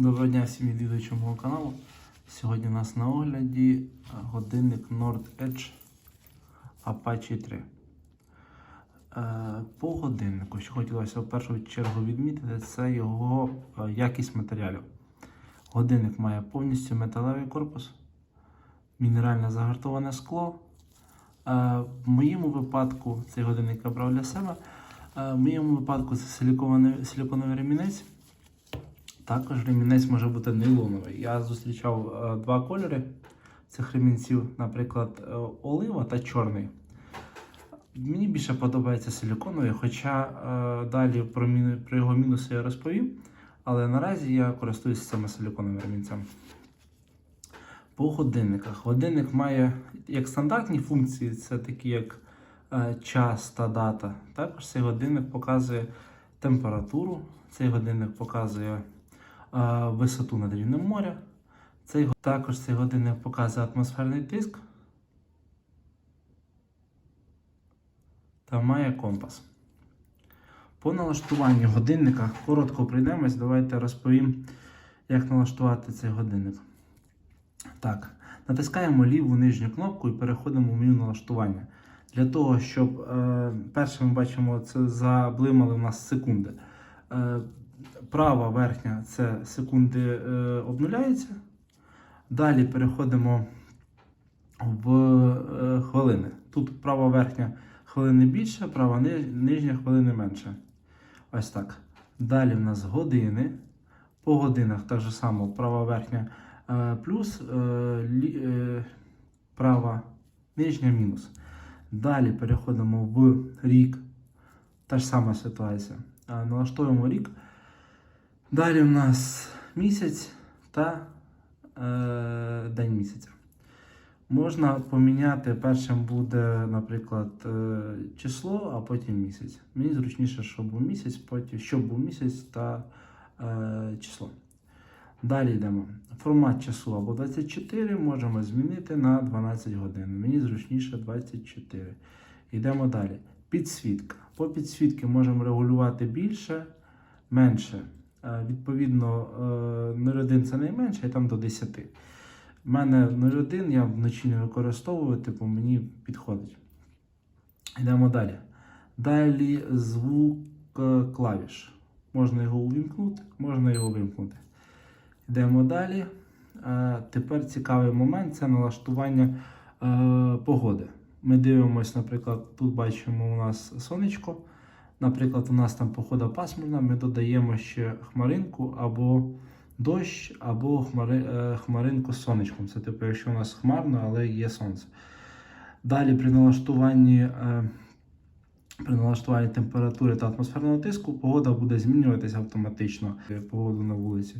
Доброго дня всім відвідувачам мого каналу. Сьогодні у нас на огляді годинник Nord Edge Apache 3. Е, По годиннику, що хотілося в першу чергу відмітити, це його е, якість матеріалів. Годинник має повністю металевий корпус, мінеральне загартоване скло. Е, В моєму випадку цей годинник я брав для себе. Е, В моєму випадку це силіконовий ремінець. Також ремінець може бути нейлоновий. Я зустрічав е, два кольори цих ремінців, наприклад, е, олива та чорний. Мені більше подобається силіконовий, хоча е, далі про, про його мінуси я розповім. Але наразі я користуюся саме силіконовим ремінцем. По годинниках. Годинник має як стандартні функції, це такі як час та дата. Також цей годинник показує температуру, цей годинник показує висоту над рівнем моря. Цей, також цей годинник показує атмосферний тиск та має компас. По налаштуванню годинника коротко пройдемось. Давайте розповім, як налаштувати цей годинник. Так, натискаємо ліву нижню кнопку і переходимо в меню налаштування. Для того, щоб е, перше ми бачимо, це заблимали у нас секунди. Е, права верхня це секунди е, обнуляється. Далі переходимо в е, хвилини. Тут права верхня хвилини більше, права нижня хвилини менше. Ось так. Далі в нас години. По годинах так же само права верхня е, плюс, права нижня мінус. Далі переходимо в рік. Та ж сама ситуація. Налаштовуємо рік. Далі в нас місяць та е, день місяця. Можна поміняти, першим буде, наприклад, е, число, а потім місяць. Мені зручніше, щоб був місяць, потім щоб був місяць та е, число. Далі йдемо. Формат часу або 24 можемо змінити на 12 годин. Мені зручніше 24. Йдемо далі. Підсвітка. По підсвітки можемо регулювати більше, менше. Е, Відповідно, е, 0,1 це найменше, і там до 10. У мене 0,1 я вночі не використовую, типу мені підходить. Йдемо далі. Далі звук е, клавіш. Можна його увімкнути, можна його вимкнути. Йдемо далі. Е, Тепер цікавий момент це налаштування е, погоди. Ми дивимося, наприклад, тут бачимо у нас сонечко. Наприклад, у нас там погода пасмурна, ми додаємо ще хмаринку або дощ, або е, хмаринку з сонечком. Це типу, якщо у нас хмарно, але є сонце. Далі при налаштуванні, е, при налаштуванні температури та атмосферного тиску погода буде змінюватися автоматично е, погоду на вулиці.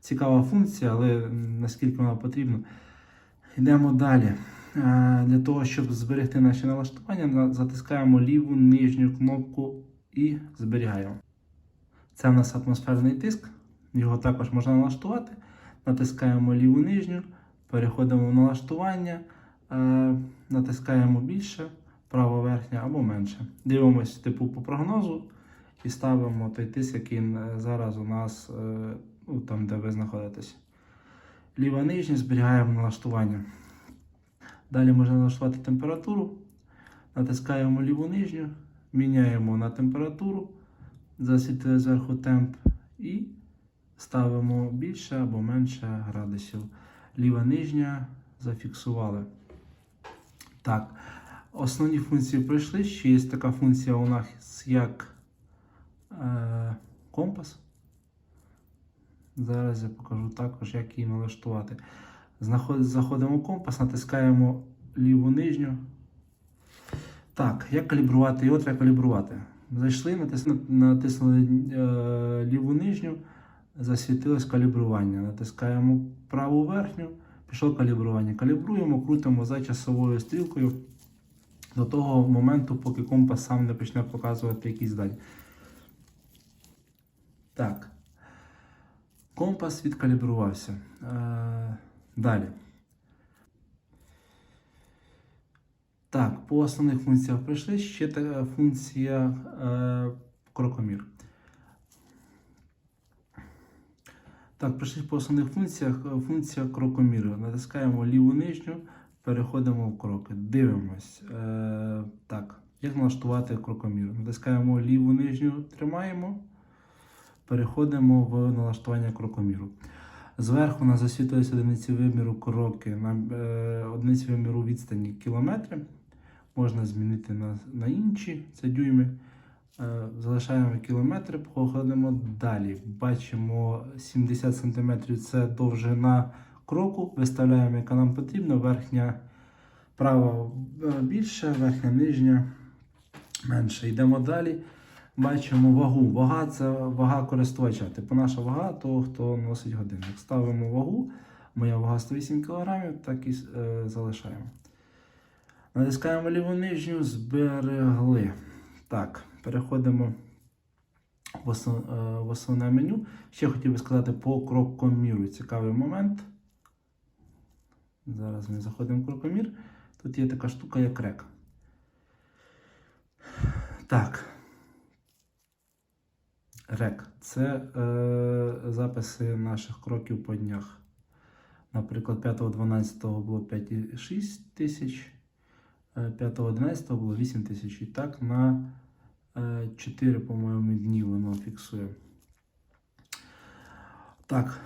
Цікава функція, але наскільки вона потрібна. Йдемо далі. Е, Для того, щоб зберегти наші налаштування, затискаємо ліву нижню кнопку і зберігаємо. Це у нас атмосферний тиск. Його також можна налаштувати. Натискаємо ліву нижню, переходимо в налаштування, е, натискаємо більше, право верхня або менше. Дивимось типу по прогнозу і ставимо той тиск, який е, зараз у нас ну, там, де ви знаходитесь. Ліва нижня зберігаємо налаштування. Далі можна налаштувати температуру. Натискаємо ліву нижню, міняємо на температуру, засвітили зверху темп і ставимо більше або менше градусів. Ліва нижня зафіксували. Так, основні функції пройшли. Ще є така функція у нас як е, компас. Зараз я покажу також, як її налаштувати. Заходимо в компас, натискаємо ліву нижню. Так, як калібрувати? Його треба калібрувати. Зайшли, натиснули, натиснули е, ліву нижню, засвітилось калібрування. Натискаємо праву верхню, пішло калібрування. Калібруємо, крутимо за часовою стрілкою до того моменту, поки компас сам не почне показувати якісь дані. Так. Компас відкалібрувався. Е, далі. Так, по основних функціях пройшли. Ще така функція е, крокомір. Так, прийшли по основних функціях. Е, Функція крокоміру. Натискаємо ліву нижню, переходимо в кроки. Дивимось. Е, так, як налаштувати крокомір? Натискаємо ліву нижню, тримаємо, переходимо в налаштування крокоміру. Зверху у нас одиниці виміру кроки на е, одиниці виміру відстані кілометри. Можна змінити на, на інші, це дюйми. Е, Залишаємо кілометри, проходимо далі. Бачимо 70 см це довжина кроку. Виставляємо, яка нам потрібна. Верхня права е, більше, верхня нижня менше. Йдемо далі. Бачимо вагу. Вага це вага користувача. Типу наша вага того, хто носить годинник. Ставимо вагу. Моя вага 108 кг, так і е, залишаємо. Натискаємо ліву нижню, зберегли. Так, переходимо в, основ, е, в основне меню. Ще хотів би сказати по крокоміру. Цікавий момент. Зараз ми заходимо в крокомір. Тут є така штука, як рек. Так. Рек. Це е, записи наших кроків по днях. Наприклад, 5.12 було 5,6 тисяч. 5.11 було 8 тисяч. І так на 4, по-моєму, дні воно фіксує. Так.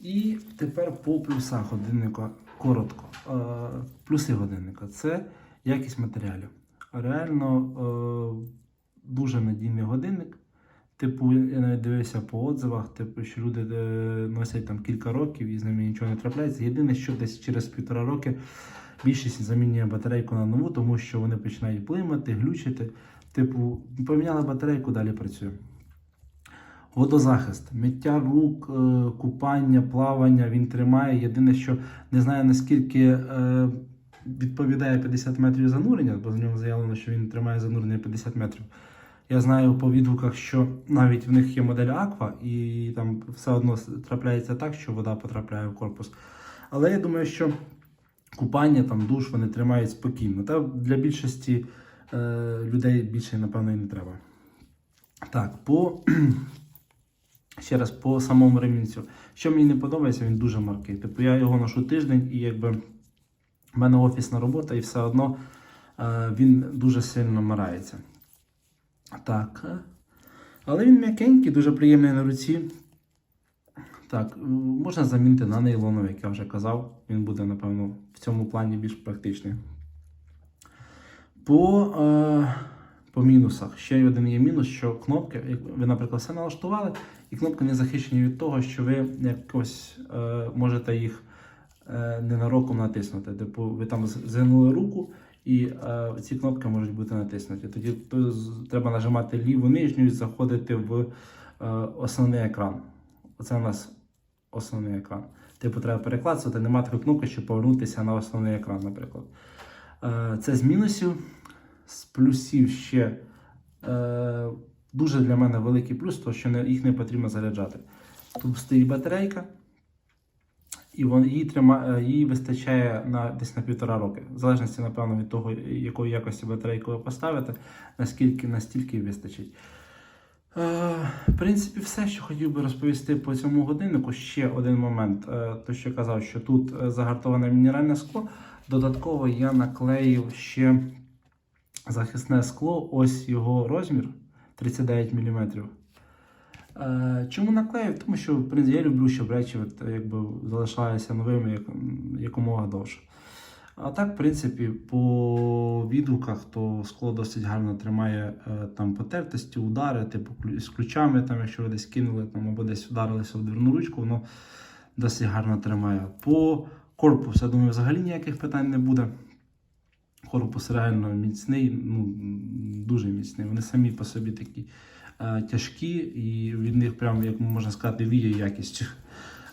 І тепер по плюсах годинника коротко. Е, Плюси годинника це якість матеріалів. Реально е, дуже надійний годинник. Типу, я навіть дивився по отзивах, типу, що люди е, носять там кілька років і з ними нічого не трапляється. Єдине, що десь через півтора роки більшість замінює батарейку на нову, тому що вони починають блимати, глючити. Типу, поміняли батарейку, далі працює. Водозахист, миття рук, е, купання, плавання він тримає. Єдине, що не знаю наскільки е, відповідає 50 метрів занурення, бо з нього заявлено, що він тримає занурення 50 метрів. Я знаю по відгуках, що навіть в них є модель Aqua, і там все одно трапляється так, що вода потрапляє в корпус. Але я думаю, що купання, там, душ вони тримають спокійно. Та для більшості е, людей більше, напевно, і не треба. Так, по ще раз по самому ремінцю. Що мені не подобається, він дуже маркий. Типу я його ношу тиждень, і якби в мене офісна робота, і все одно е, він дуже сильно марається. Так. Але він м'якенький, дуже приємний на руці. Так, можна замінити на нейлоновий, як я вже казав. Він буде, напевно, в цьому плані більш практичний. По, е, по мінусах. Ще один є мінус, що кнопки, як ви, наприклад, все налаштували, і кнопки не захищені від того, що ви якось е, можете їх е, ненароком натиснути. Типу, ви там згинули руку, і е, ці кнопки можуть бути натиснуті. Тоді то треба нажимати ліву нижню і заходити в е, основний екран. Оце у нас основний екран. Типу, треба переклацувати, немає такої кнопки, щоб повернутися на основний екран, наприклад. Е, Це з мінусів. З плюсів ще е, дуже для мене великий плюс, то що не, їх не потрібно заряджати. Тут стоїть батарейка, і вон, її, трима, е, її вистачає на, десь на півтора роки. В залежності, напевно, від того, якої якості батарейку ви поставите, наскільки настільки вистачить. Е, в принципі, все, що хотів би розповісти по цьому годиннику. Ще один момент. Е, то, що казав, що тут е, загартоване мінеральне скло. Додатково я наклеїв ще захисне скло, ось його розмір 39 мм. Е, Чому наклеїв? Тому що в принципі, я люблю, щоб речі от, якби, залишалися новими як, якомога довше. А так, в принципі, по відгуках, то скло досить гарно тримає е, там потертості, удари, типу з ключами, там, якщо ви десь кинули там, або десь вдарилися в дверну ручку, воно досить гарно тримає. По корпусу, я думаю, взагалі ніяких питань не буде. Корпус реально міцний, ну, дуже міцний. Вони самі по собі такі тяжкі, і від них, прям, як можна сказати, віє якістю.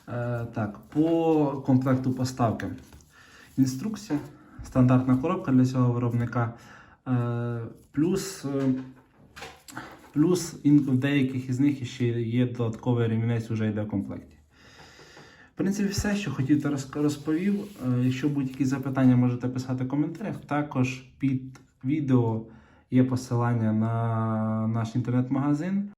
Е, так, по комплекту поставки. Інструкція, стандартна коробка для цього виробника. Е, плюс, е, плюс в деяких із них ще є додатковий ремінець, вже йде в комплекті. В принципі, все, що хотів, розповів. Е, Якщо будуть якісь запитання, можете писати в коментарях. Також під відео є посилання на наш інтернет-магазин.